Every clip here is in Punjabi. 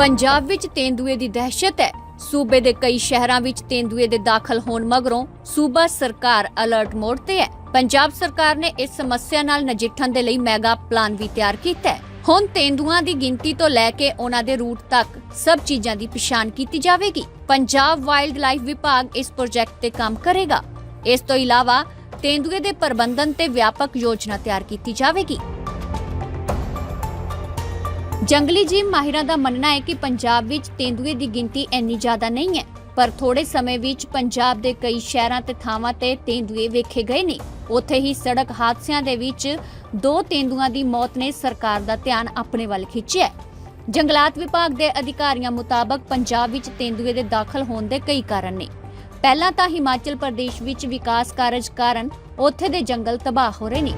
ਪੰਜਾਬ ਵਿੱਚ ਤੇਂਦੂਏ ਦੀ ਦਹਿਸ਼ਤ ਹੈ। ਸੂਬੇ ਦੇ ਕਈ ਸ਼ਹਿਰਾਂ ਵਿੱਚ ਤੇਂਦੂਏ ਦੇ ਦਾਖਲ ਹੋਣ ਮਗਰੋਂ ਸੂਬਾ ਸਰਕਾਰ ਅਲਰਟ ਮੋਡ ਤੇ ਹੈ। ਪੰਜਾਬ ਸਰਕਾਰ ਨੇ ਇਸ ਸਮੱਸਿਆ ਨਾਲ ਨਜਿੱਠਣ ਦੇ ਲਈ ਮੈਗਾ ਪਲਾਨ ਵੀ ਤਿਆਰ ਕੀਤਾ ਹੈ। ਹੁਣ ਤੇਂਦੂਆਂ ਦੀ ਗਿਣਤੀ ਤੋਂ ਲੈ ਕੇ ਉਹਨਾਂ ਦੇ ਰੂਟ ਤੱਕ ਸਭ ਚੀਜ਼ਾਂ ਦੀ ਪਛਾਣ ਕੀਤੀ ਜਾਵੇਗੀ। ਪੰਜਾਬ ਵਾਈਲਡ ਲਾਈਫ ਵਿਭਾਗ ਇਸ ਪ੍ਰੋਜੈਕਟ ਤੇ ਕੰਮ ਕਰੇਗਾ। ਇਸ ਤੋਂ ਇਲਾਵਾ ਤੇਂਦੂਏ ਦੇ ਪ੍ਰਬੰਧਨ ਤੇ ਵਿਆਪਕ ਯੋਜਨਾ ਤਿਆਰ ਕੀਤੀ ਜਾਵੇਗੀ। ਜੰਗਲੀ ਜੀਵ ਮਾਹਿਰਾਂ ਦਾ ਮੰਨਣਾ ਹੈ ਕਿ ਪੰਜਾਬ ਵਿੱਚ ਤੇਂਦੂਏ ਦੀ ਗਿਣਤੀ ਇੰਨੀ ਜ਼ਿਆਦਾ ਨਹੀਂ ਹੈ, ਪਰ ਥੋੜੇ ਸਮੇਂ ਵਿੱਚ ਪੰਜਾਬ ਦੇ ਕਈ ਸ਼ਹਿਰਾਂ ਤੇ ਥਾਵਾਂ ਤੇ ਤੇਂਦੂਏ ਵੇਖੇ ਗਏ ਨੇ। ਉੱਥੇ ਹੀ ਸੜਕ ਹਾਦਸਿਆਂ ਦੇ ਵਿੱਚ ਦੋ ਤੇਂਦੂਆਂ ਦੀ ਮੌਤ ਨੇ ਸਰਕਾਰ ਦਾ ਧਿਆਨ ਆਪਣੇ ਵੱਲ ਖਿੱਚਿਆ ਹੈ। ਜੰਗਲਾਤ ਵਿਭਾਗ ਦੇ ਅਧਿਕਾਰੀਆਂ ਮੁਤਾਬਕ ਪੰਜਾਬ ਵਿੱਚ ਤੇਂਦੂਏ ਦੇ ਦਾਖਲ ਹੋਣ ਦੇ ਕਈ ਕਾਰਨ ਨੇ। ਪਹਿਲਾਂ ਤਾਂ ਹਿਮਾਚਲ ਪ੍ਰਦੇਸ਼ ਵਿੱਚ ਵਿਕਾਸ ਕਾਰਜ ਕਾਰਨ ਉੱਥੇ ਦੇ ਜੰਗਲ ਤਬਾਹ ਹੋ ਰਹੇ ਨੇ।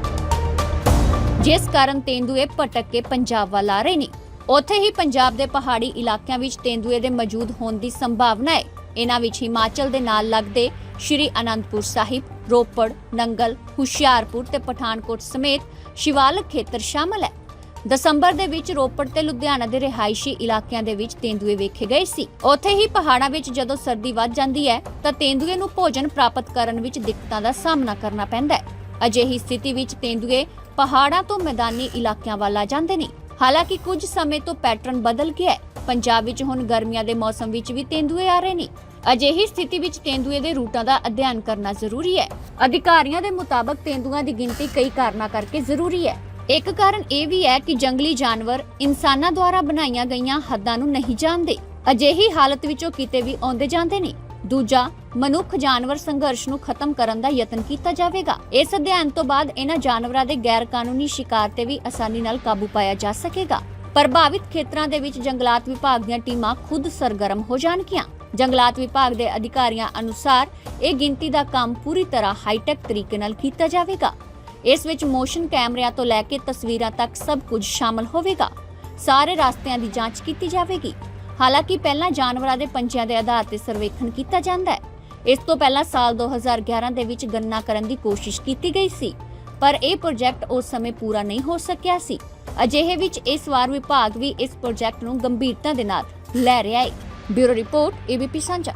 ਜਿਸ ਕਾਰਨ ਤੇਂਦੂਏ ਭਟਕ ਕੇ ਪੰਜਾਬ ਵੱਲ ਆ ਰਹੇ ਨੇ। ਉੱਥੇ ਹੀ ਪੰਜਾਬ ਦੇ ਪਹਾੜੀ ਇਲਾਕਿਆਂ ਵਿੱਚ ਤੇਂਦੂਏ ਦੇ ਮੌਜੂਦ ਹੋਣ ਦੀ ਸੰਭਾਵਨਾ ਹੈ। ਇਹਨਾਂ ਵਿੱਚ ਹਿਮਾਚਲ ਦੇ ਨਾਲ ਲੱਗਦੇ ਸ਼੍ਰੀ ਅਨੰਦਪੁਰ ਸਾਹਿਬ, ਰੋਪੜ, ਨੰਗਲ, ਹੁਸ਼ਿਆਰਪੁਰ ਤੇ ਪਠਾਨਕੋਟ ਸਮੇਤ ਸ਼ਿਵਾਲਕ ਖੇਤਰ ਸ਼ਾਮਲ ਹੈ। ਦਸੰਬਰ ਦੇ ਵਿੱਚ ਰੋਪੜ ਤੇ ਲੁਧਿਆਣਾ ਦੇ ਰਿਹਾਇਸ਼ੀ ਇਲਾਕਿਆਂ ਦੇ ਵਿੱਚ ਤੇਂਦੂਏ ਵੇਖੇ ਗਏ ਸੀ। ਉੱਥੇ ਹੀ ਪਹਾੜਾਂ ਵਿੱਚ ਜਦੋਂ ਸਰਦੀ ਵੱਧ ਜਾਂਦੀ ਹੈ, ਤਾਂ ਤੇਂਦੂਏ ਨੂੰ ਭੋਜਨ ਪ੍ਰਾਪਤ ਕਰਨ ਵਿੱਚ ਦਿੱਕਤਾਂ ਦਾ ਸਾਹਮਣਾ ਕਰਨਾ ਪੈਂਦਾ ਹੈ। ਅਜਿਹੀ ਸਥਿਤੀ ਵਿੱਚ ਤੇਂਦੂਏ ਪਹਾੜਾਂ ਤੋਂ ਮੈਦਾਨੀ ਇਲਾਕਿਆਂ ਵੱਲ ਆ ਜਾਂਦੇ ਨੇ। ਹਾਲਾਂਕਿ ਕੁਝ ਸਮੇਂ ਤੋਂ ਪੈਟਰਨ ਬਦਲ ਗਿਆ ਹੈ। ਪੰਜਾਬ ਵਿੱਚ ਹੁਣ ਗਰਮੀਆਂ ਦੇ ਮੌਸਮ ਵਿੱਚ ਵੀ ਤੇਂਦੂਏ ਆ ਰਹੇ ਨੇ। ਅਜਿਹੀ ਸਥਿਤੀ ਵਿੱਚ ਤੇਂਦੂਏ ਦੇ ਰੂਟਾਂ ਦਾ ਅਧਿਐਨ ਕਰਨਾ ਜ਼ਰੂਰੀ ਹੈ। ਅਧਿਕਾਰੀਆਂ ਦੇ ਮੁਤਾਬਕ ਤੇਂਦੂਆਂ ਦੀ ਗਿਣਤੀ ਕਈ ਕਾਰਨਾਂ ਕਰਕੇ ਜ਼ਰੂਰੀ ਹੈ। ਇੱਕ ਕਾਰਨ ਇਹ ਵੀ ਹੈ ਕਿ ਜੰਗਲੀ ਜਾਨਵਰ ਇਨਸਾਨਾਂ ਦੁਆਰਾ ਬਣਾਈਆਂ ਗਈਆਂ ਹੱਦਾਂ ਨੂੰ ਨਹੀਂ ਜਾਣਦੇ। ਅਜਿਹੀ ਹਾਲਤ ਵਿੱਚੋਂ ਕਿਤੇ ਵੀ ਆਉਂਦੇ ਜਾਂਦੇ ਨੇ। ਦੂਜਾ, ਮਨੁੱਖ ਜਾਨਵਰ ਸੰਘਰਸ਼ ਨੂੰ ਖਤਮ ਕਰਨ ਦਾ ਯਤਨ ਕੀਤਾ ਜਾਵੇਗਾ। ਇਸ ਅਧਿਐਨ ਤੋਂ ਬਾਅਦ ਇਹਨਾਂ ਜਾਨਵਰਾਂ ਦੇ ਗੈਰ ਕਾਨੂੰਨੀ ਸ਼ਿਕਾਰ ਤੇ ਵੀ ਆਸਾਨੀ ਨਾਲ ਕਾਬੂ ਪਾਇਆ ਜਾ ਸਕੇਗਾ। ਪ੍ਰਭਾਵਿਤ ਖੇਤਰਾਂ ਦੇ ਵਿੱਚ ਜੰਗਲਾਤ ਵਿਭਾਗ ਦੀਆਂ ਟੀਮਾਂ ਖੁਦ ਸਰਗਰਮ ਹੋ ਜਾਣਗੀਆਂ। ਜੰਗਲਾਤ ਵਿਭਾਗ ਦੇ ਅਧਿਕਾਰੀਆਂ ਅਨੁਸਾਰ ਇਹ ਗਿਣਤੀ ਦਾ ਕੰਮ ਪੂਰੀ ਤਰ੍ਹਾਂ ਹਾਈਟੈਕ ਤਰੀਕੇ ਨਾਲ ਕੀਤਾ ਜਾਵੇਗਾ। ਇਸ ਵਿੱਚ ਮੋਸ਼ਨ ਕੈਮਰਿਆਂ ਤੋਂ ਲੈ ਕੇ ਤਸਵੀਰਾਂ ਤੱਕ ਸਭ ਕੁਝ ਸ਼ਾਮਲ ਹੋਵੇਗਾ। ਸਾਰੇ ਰਸਤਿਆਂ ਦੀ ਜਾਂਚ ਕੀਤੀ ਜਾਵੇਗੀ। ਹਾਲਾਂਕਿ ਪਹਿਲਾਂ ਜਾਨਵਰਾਂ ਦੇ ਪੰਜਿਆਂ ਦੇ ਆਧਾਰ ਤੇ ਸਰਵੇਖਣ ਕੀਤਾ ਜਾਂਦਾ ਹੈ। ਇਸ ਤੋਂ ਪਹਿਲਾਂ ਸਾਲ 2011 ਦੇ ਵਿੱਚ ਗਣਨਾ ਕਰਨ ਦੀ ਕੋਸ਼ਿਸ਼ ਕੀਤੀ ਗਈ ਸੀ, ਪਰ ਇਹ ਪ੍ਰੋਜੈਕਟ ਉਸ ਸਮੇਂ ਪੂਰਾ ਨਹੀਂ ਹੋ ਸਕਿਆ ਸੀ। ਅਜਿਹੇ ਵਿੱਚ ਇਸ ਵਾਰ ਵਿਭਾਗ ਵੀ ਇਸ ਪ੍ਰੋਜੈਕਟ ਨੂੰ ਗੰਭੀਰਤਾ ਦੇ ਨਾਲ ਲੈ ਰਿਹਾ ਹੈ। ਬਿਊਰੋ ਰਿਪੋਰਟ, ਏਬੀਪੀ ਸਾਂਝਾ।